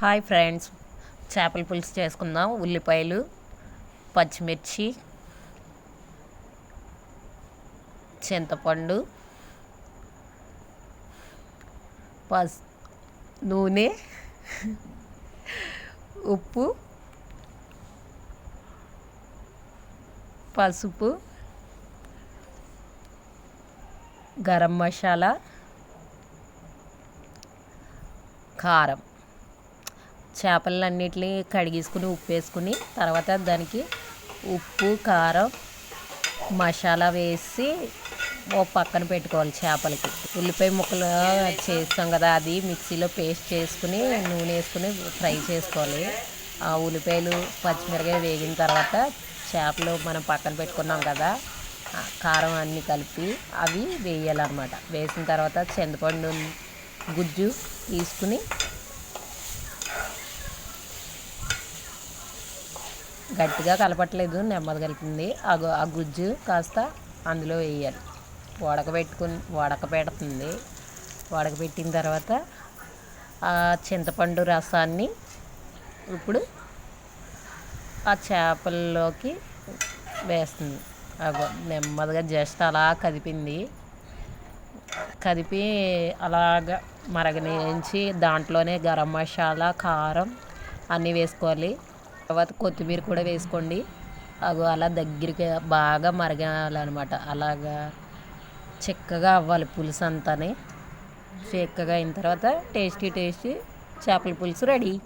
Hi friends. చేపల పులుసు చేసుకుందాం. ఉల్లిపాయలు పచ్చిమిర్చి చింతపండు పస్ నూనె ఉప్పు పసుపు గరం మసాలా కారం. చేపలన్నిటిని కడిగేసుకుని ఉప్పు వేసుకుని తర్వాత దానికి ఉప్పు కారం మసాలా వేసి ఓ పక్కన పెట్టుకోవాలి చేపలకి. ఉల్లిపాయ ముక్కలు చేస్తాం కదా అది మిక్సీలో పేస్ట్ చేసుకుని నూనె వేసుకుని ఫ్రై చేసుకోవాలి. ఆ ఉల్లిపాయలు పచ్చిమిరకాయ వేగిన తర్వాత చేపలు మనం పక్కన పెట్టుకున్నాం కదా కారం అన్నీ కలిపి అవి వేయాలన్నమాట. వేసిన తర్వాత చింతపండు గుజ్జు తీసుకుని గట్టిగా కలపట్లేదు నెమ్మది కలిపింది. ఆ ఆ గుజ్జు కాస్త అందులో వేయాలి. వడకబెట్టుకుని వడకబెడుతుంది వడకబెట్టిన తర్వాత ఆ చింతపండు రసాన్ని ఇప్పుడు ఆ చేపల్లోకి వేస్తుంది. అగో నెమ్మదిగా జస్ట్ అలా కదిపింది. కదిపి అలాగ మరగనించి దాంట్లోనే గరం మసాలా కారం అన్నీ వేసుకోవాలి. తర్వాత కొత్తిమీర కూడా వేసుకోండి. అగో అలా దగ్గరికి బాగా మరగాలన్నమాట. అలాగా చిక్కగా అవ్వాలి పులుసు అంతానే. చిక్కగా అయిన తర్వాత టేస్టీ టేస్టీ చేపల పులుసు రెడీ.